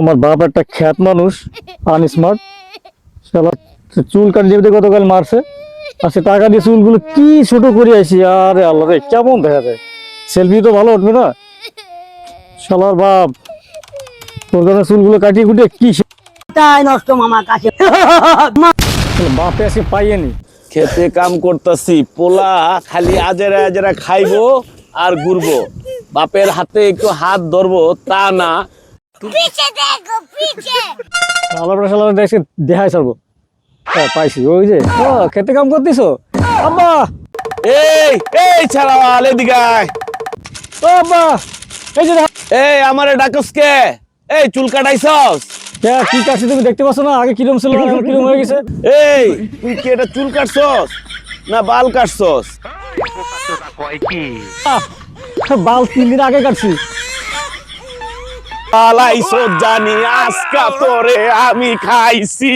আমার বাপ একটা খ্যাত মানুষ আনস্মার্ট শালা চুল কাটিয়ে দিয়ে গতকাল মারছে আর সে টাকা দিয়ে চুলগুলো কি ছোট করে আসি আরে আল্লাহ রে কেমন দেখা যায়? সেলফি তো ভালো উঠবে না? শালার বাপ তোর কাছে চুলগুলো কাটিয়ে কুটিয়ে কি তাই নষ্ট মামা কাছে। বাপে আসে পাইয়েনি খেতে কাম করতেছি পোলা খালি আজেরা আজেরা খাইবো আর ঘুরবো। বাপের হাতে একটু হাত ধরবো তা না। পিছে হ্যাঁ, কাম করতেছো? আব্বা! এই এই ছাড়াল এই যে এই আমারে কে? এই চুল কাটাইছস? হ্যাঁ কি কাটছি তুমি দেখতে পাচ্ছ না? আগে কিরম ছিল এখন কিরম হয়ে গেছে? এই তুই কি এটা চুল কাটছস? না বাল কাটছস? বাল তিন দিন আগে কাটছিস পালাইছ জানি আজকা তোরে আমি খাইছি।